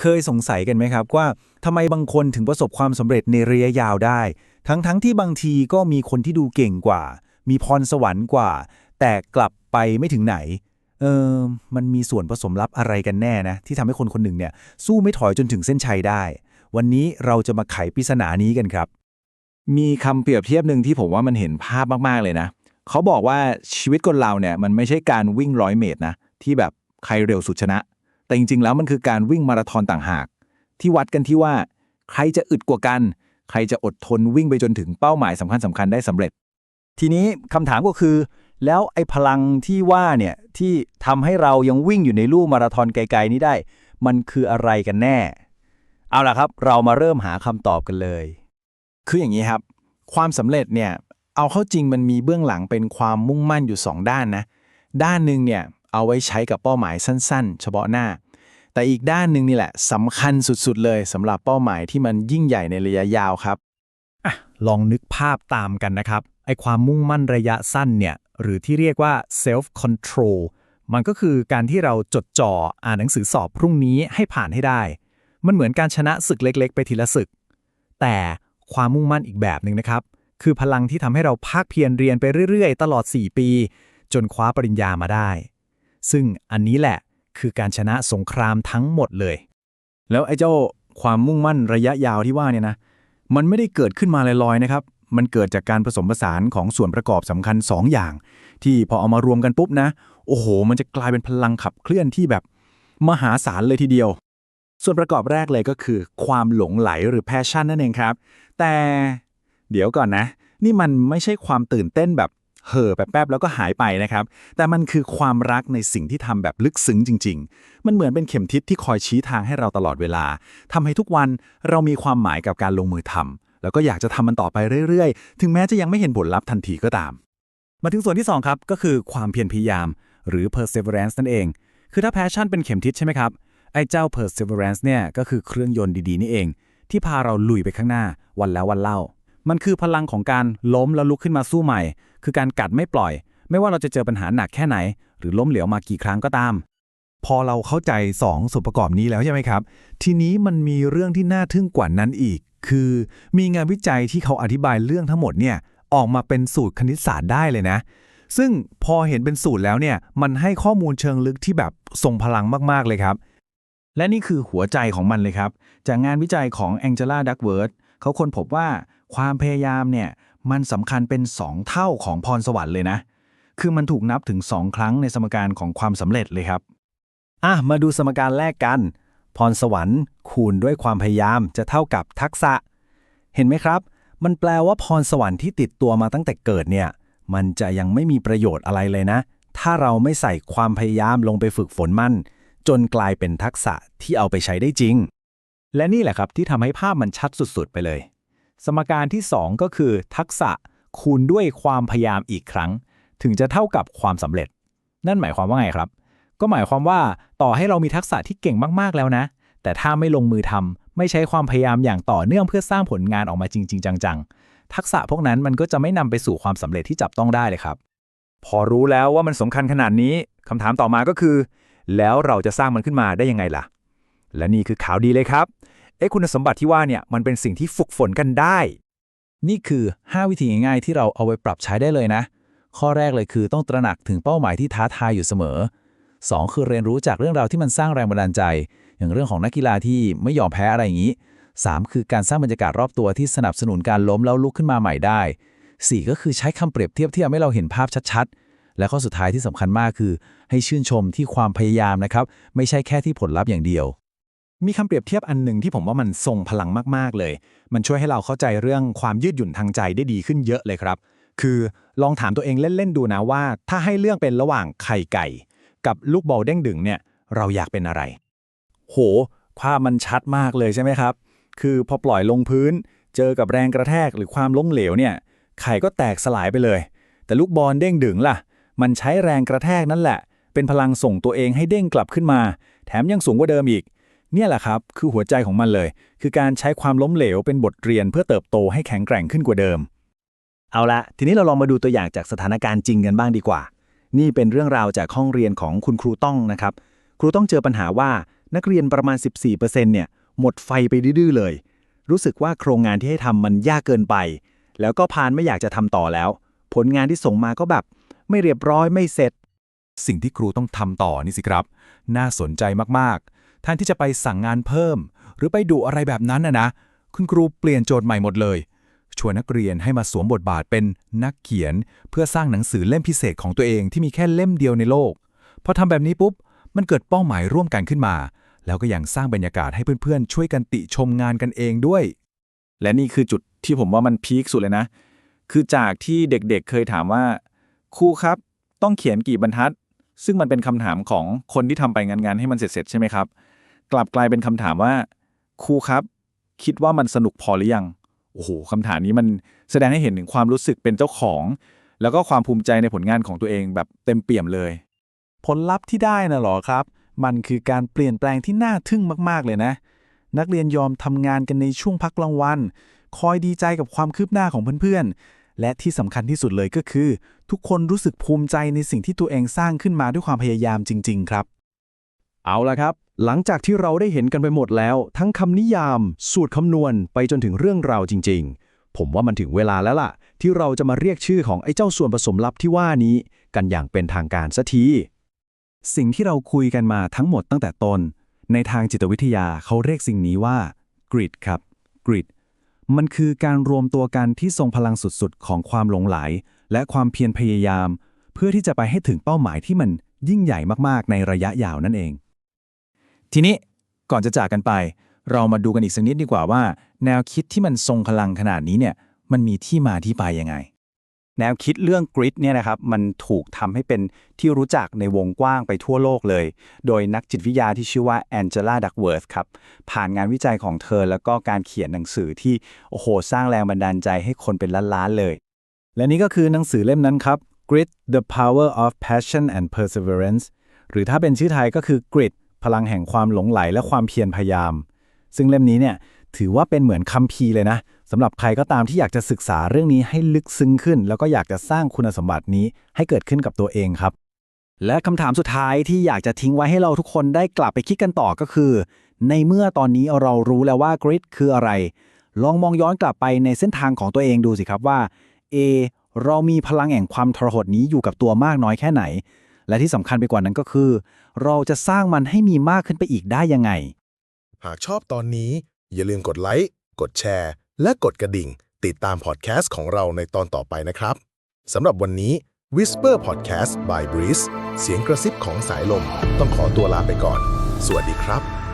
เคยสงสัยกันไหมครับว่าทำไมบางคนถึงประสบความสำเร็จในระยะยาวได้ ทั้งๆทที่บางทีก็มีคนที่ดูเก่งกว่า มีพรสวรรค์กว่า แต่กลับไปไม่ถึงไหน เออมันมีส่วนผสมลับอะไรกันแน่นะ ที่ทำให้คนคนหนึ่งเนี่ย สู้ไม่ถอยจนถึงเส้นชัยได้ วันนี้เราจะมาไขปริศนานี้กันครับ มีคำเปรียบเทียบหนึ่งที่ผมว่ามันเห็นภาพมากๆเลยนะ เขาบอกว่าชีวิตคนเราเนี่ยมันไม่ใช่การวิ่งร้อยเมตรนะที่แบบใครเร็วสุดชนะ แต่จริงๆแล้วมันคือการวิ่งมาราธอนต่างหาก ที่วัดกันที่ว่า ใครจะอึดกว่ากัน ใครจะอดทนวิ่งไปจนถึงเป้าหมายสำคัญสคัญๆได้สำเร็จ ทีนี้คำถามก็คือ แล้วไอ้พลังที่ว่าเนี่ยที่ทำให้เรายังวิ่งอยู่ในลู่มาราธอนไกลๆนี้ได้ มันคืออะไรกันแน่ เอาล่ะครับ เรามาเริ่มหาคำตอบกันเลย คืออย่างนี้ครับ ความสำเร็จเนี่ยเอาเข้าจริงมันมีเบื้องหลังเป็นความมุ่งมั่นอยู่ 2 ด้านนะ ด้านหนึ่งเนี่ย เอาไว้ใช้กับเป้าหมายสั้นๆ เฉพาะหน้า แต่อีกด้านหนึ่งนี่แหละสำคัญสุดๆ เลยสำหรับเป้าหมายที่มันยิ่งใหญ่ในระยะยาวครับลองนึกภาพตามกันนะครับไอความมุ่งมั่นระยะสั้นเนี่ยหรือที่เรียกว่า self control มันก็คือการที่เราจดจ่ออ่านหนังสือสอบพรุ่งนี้ให้ผ่านให้ได้ มันเหมือนการชนะศึกเล็ก ๆ ไปทีละศึก แต่ความมุ่งมั่นอีกแบบหนึ่งนะครับ คือพลังที่ทำให้เราภาคเพียรเรียนไปเรื่อย ๆ ตลอด 4 ปี จนคว้าปริญญามาได้ ซึ่งอันนี้แหละคือการชนะสงครามทั้งหมดเลย แล้วไอ้เจ้าความมุ่งมั่นระยะยาวที่ว่าเนี่ยนะ มันไม่ได้เกิดขึ้นมาลอยๆนะครับ มันเกิดจากการผสมผสานของส่วนประกอบสำคัญ 2 อย่าง ที่พอเอามารวมกันปุ๊บนะ โอ้โห มันจะกลายเป็นพลังขับเคลื่อนที่แบบมหาศาลเลยทีเดียว ส่วนประกอบแรกเลยก็คือ ความหลงไหลหรือแพชชั่นนั่นเองครับ แต่เดี๋ยวก่อนนะ นี่มันไม่ใช่ความตื่นเต้นแบบ เห่อแป๊บๆแล้วก็หายไปนะครับ แต่มันคือความรักในสิ่งที่ทำแบบลึกซึ้งจริง ๆ มันเหมือนเป็นเข็มทิศที่คอยชี้ทางให้เราตลอดเวลาทำให้ทุกวันเรามีความหมายกับการลงมือทำแล้วก็อยากจะทำมันต่อไปเรื่อยๆ ถึงแม้จะยังไม่เห็นผลลัพธ์ทันทีก็ตาม มาถึงส่วนที่ 2 ครับก็คือความเพียรพยายาม หรือ perseverance นั่นเอง คือถ้า passion เป็นเข็มทิศใช่ไหมครับไอ้เจ้า perseverance เนี่ยก็คือเครื่องยนต์ดีๆนี่เอง ที่พาเราลุยไปข้างหน้าวันแล้ววันเล่า มันคือพลังของการล้มแล้วลุกขึ้นมาสู้ใหม่ คือการกัดไม่ปล่อย ไม่ว่าเราจะเจอปัญหาหนักแค่ไหน หรือล้มเหลวมากี่ครั้งก็ตาม พอเราเข้าใจ 2ส่วนประกอบนี้แล้วใช่ไหมครับ ทีนี้มันมีเรื่องที่น่าทึ่งกว่านั้นอีก คือมีงานวิจัยที่เขาอธิบายเรื่องทั้งหมดเนี่ยออกมาเป็นสูตรคณิตศาสตร์ได้เลยนะ ซึ่งพอเห็นเป็นสูตรแล้วเนี่ยมันให้ข้อมูลเชิงลึกที่แบบทรงพลังมากๆเลยครับ และนี่คือหัวใจของมันเลยครับ จากงานวิจัยของแองเจล่าดักเวิร์ดเขาค้นพบว่า ความพยายามเนี่ยมันสำคัญเป็น 2 เท่าของพรสวรรค์เลยนะ คือมันถูกนับถึง 2 ครั้งในสมการของความสำเร็จเลยครับ อะ มาดูสมการแรกกัน พรสวรรค์ คูณด้วยความพยายามจะเท่ากับทักษะ เห็นไหมครับ มันแปลว่าพรสวรรค์ที่ติดตัวมาตั้งแต่เกิดเนี่ย มันจะยังไม่มีประโยชน์อะไรเลยนะ ถ้าเราไม่ใส่ความพยายามลงไปฝึกฝนมัน จนกลายเป็นทักษะที่เอาไปใช้ได้จริง และนี่แหละครับที่ทำให้ภาพมันชัดสุดๆ ไปเลย สมการที่ 2 ก็คือ ทักษะคูณด้วยความพยายามอีกครั้ง ถึงจะเท่ากับความสำเร็จ นั่นหมายความว่าไงครับ ก็หมายความว่าต่อให้เรามีทักษะที่เก่งมากๆแล้วนะ แต่ถ้าไม่ลงมือทำไม่ใช้ความพยายามอย่างต่อเนื่องเพื่อสร้างผลงานออกมาจริง ๆ จังๆ ทักษะพวกนั้นมันก็จะไม่นำไปสู่ความสำเร็จที่จับต้องได้เลยครับ พอรู้แล้วว่ามันสำคัญขนาดนี้คำถามต่อมาก็คือ แล้วเราจะสร้างมันขึ้นมาได้ยังไงล่ะ และนี่คือข่าวดีเลยครับ เอ๊ะคุณสมบัติที่ว่าเนี่ยมันเป็นสิ่งที่ฝึกฝนกันได้ นี่คือ 5 วิธีง่ายๆ ที่เราเอาไว้ปรับใช้ได้เลยนะ ข้อแรกเลยคือต้องตระหนักถึงเป้าหมายที่ท้าทายอยู่เสมอ 2 คือเรียนรู้จากเรื่องราวที่มันสร้างแรงบันดาลใจ อย่างเรื่องของนักกีฬาที่ไม่ยอมแพ้อะไรอย่างนี้ 3 คือการสร้างบรรยากาศรอบตัวที่สนับสนุนการล้มแล้วลุกขึ้นมาใหม่ได้ 4 ก็คือใช้คำเปรียบเทียบที่ทำให้เราเห็นภาพชัดๆ และข้อสุดท้ายที่สำคัญมากคือ ให้ชื่นชมที่ความพยายามนะครับ ไม่ใช่แค่ที่ผลลัพธ์อย่างเดียว มีคำเปรียบเทียบอันหนึ่งที่ผมว่ามันทรงพลังมากๆเลย มันช่วยให้เราเข้าใจเรื่องความยืดหยุ่นทางใจได้ดีขึ้นเยอะเลยครับ คือลองถามตัวเองเล่นๆดูนะว่า ถ้าให้เลือกเป็นระหว่างไข่ไก่ กับลูกบอลเด้งดึงเนี่ย เราอยากเป็นอะไร โหภาพมันชัดมากเลยใช่ไหมครับ คือพอปล่อยลงพื้น เจอกับแรงกระแทกหรือความล้มเหลวเนี่ย ไข่ก็แตกสลายไปเลย แต่ลูกบอลเด้งดึงล่ะ มันใช้แรงกระแทกนั่นแหละ เป็นพลังส่งตัวเองให้เด้งกลับขึ้นมา แถมยังสูงกว่าเดิมอีก เนี่ยแหละครับคือหัวใจของมันเลย คือการใช้ความล้มเหลวเป็นบทเรียนเพื่อเติบโตให้แข็งแกร่งขึ้นกว่าเดิม เอาละทีนี้เราลองมาดูตัวอย่างจากสถานการณ์จริงกันบ้างดีกว่า นี่เป็นเรื่องราวจากห้องเรียนของคุณครูต้องนะครับ ครูต้องเจอปัญหาว่านักเรียนประมาณ 14%เนี่ยหมดไฟไปดื้อเลย รู้สึกว่าโครงงานที่ให้ทำมันยากเกินไป แล้วก็พานไม่อยากจะทำต่อแล้ว ผลงานที่ส่งมาก็แบบ ไม่เรียบร้อยไม่เสร็จ สิ่งที่ครูต้องทำต่อนี่สิครับ น่าสนใจมากๆ แทนที่จะไปสั่งงานเพิ่ม หรือไปดูอะไรแบบนั้นนะนะ คุณครูเปลี่ยนโจทย์ใหม่หมดเลย ชวนนักเรียนให้มาสวมบทบาทเป็นนักเขียน เพื่อสร้างหนังสือเล่มพิเศษของตัวเองที่มีแค่เล่มเดียวในโลก พอทำแบบนี้ปุ๊บ มันเกิดเป้าหมายร่วมกันขึ้นมา แล้วก็ยังสร้างบรรยากาศให้เพื่อนๆ ช่วยกันติชมงานกันเองด้วย และนี่คือจุดที่ผมว่ามันพีคสุดเลยนะ คือจากที่เด็กๆเคยถามว่าครูครับ ต้องเขียนกี่บรรทัด ซึ่งมันเป็นคำถามของคนที่ทำไปงานๆให้มันเสร็จๆใช่ไหมครับ กลับกลายเป็นคำถามว่า ครูครับ คิดว่ามันสนุกพอหรือยัง โอ้โหคำถามนี้มันแสดงให้เห็นถึงความรู้สึกเป็นเจ้าของ แล้วก็ความภูมิใจในผลงานของตัวเองแบบเต็มเปี่ยมเลย ผลลัพธ์ที่ได้นะหรอครับ มันคือการเปลี่ยนแปลงที่น่าทึ่งมาก ๆ เลยนะ นักเรียนยอมทำงานกันในช่วงพักกลางวัน คอยดีใจกับความคืบหน้าของเพื่อนๆ และที่สำคัญที่สุดเลยก็คือ ทุกคนรู้สึกภูมิใจในสิ่งที่ตัวเองสร้างขึ้นมาด้วยความพยายามจริง ๆ ครับ เอาละครับ หลังจากที่เราได้เห็นกันไปหมดแล้ว ทั้งคำนิยาม สูตรคำนวณไปจนถึงเรื่องราวจริง ๆ ผมว่ามันถึงเวลาแล้วล่ะ ที่เราจะมาเรียกชื่อของไอ้เจ้าส่วนผสมลับที่ว่านี้ กันอย่างเป็นทางการสัทีสิ่งที่เราคุยกันมาทั้งหมดตั้งแต่ต้นในทางจิตวิทยาเขาเรียกสิ่งนี้ว่า grit ครับ grit มันคือการรวมตัวกันที่ทรงพลังสุดๆ ของความหลงไหล และความเพียรพยายาม เพื่อที่จะไปให้ถึงเป้าหมายที่มันยิ่งใหญ่มากๆ ในระยะยาวนั่นเอง ทีนี้ก่อนจะจากกันไป เรามาดูกันอีกสักนิดดีกว่าว่า แนวคิดที่มันทรงพลังขนาดนี้เนี่ยมันมีที่มาที่ไปยังไง แนวคิดเรื่องกริดเนี่ยนะครับมันถูกทำให้เป็นที่รู้จักในวงกว้างไปทั่วโลกเลย โดยนักจิตวิทยาที่ชื่อว่าแองเจล่าดักเวิร์ธครับ ผ่านงานวิจัยของเธอแล้วก็การเขียนหนังสือที่ โอ้โห สร้างแรงบันดาลใจให้คนเป็นล้านๆเลย และนี่ก็คือหนังสือเล่มนั้นครับ Grit the Power of Passion and Perseverance หรือถ้าเป็นชื่อไทยก็คือ Grit พลังแห่งความหลงไหลและความเพียรพยายาม ซึ่งเล่มนี้เนี่ยถือว่าเป็นเหมือนคัมภีร์เลยนะสำหรับใครก็ตามที่อยากจะศึกษาเรื่องนี้ให้ลึกซึ้งขึ้น แล้วก็อยากจะสร้างคุณสมบัตินี้ให้เกิดขึ้นกับตัวเองครับ และคำถามสุดท้ายที่อยากจะทิ้งไว้ให้เราทุกคนได้กลับไปคิดกันต่อก็คือ ในเมื่อตอนนี้เรารู้แล้วว่ากริดคืออะไร ลองมองย้อนกลับไปในเส้นทางของตัวเองดูสิครับว่า A เรามีพลังแห่งความทรหดนี้อยู่กับตัวมากน้อยแค่ไหน และที่สำคัญไปกว่านั้นก็คือ เราจะสร้างมันให้มีมากขึ้นไปอีกได้ยังไง หากชอบตอนนี้ อย่าลืมกดไลค์กดแชร์ และกดกระดิ่ง ติดตามพอดแคสต์ของเราในตอนต่อไปนะครับสำหรับวันนี้ Whisper Podcast by Breeze เสียงกระซิบของสายลม ต้องขอตัวลาไปก่อน สวัสดีครับ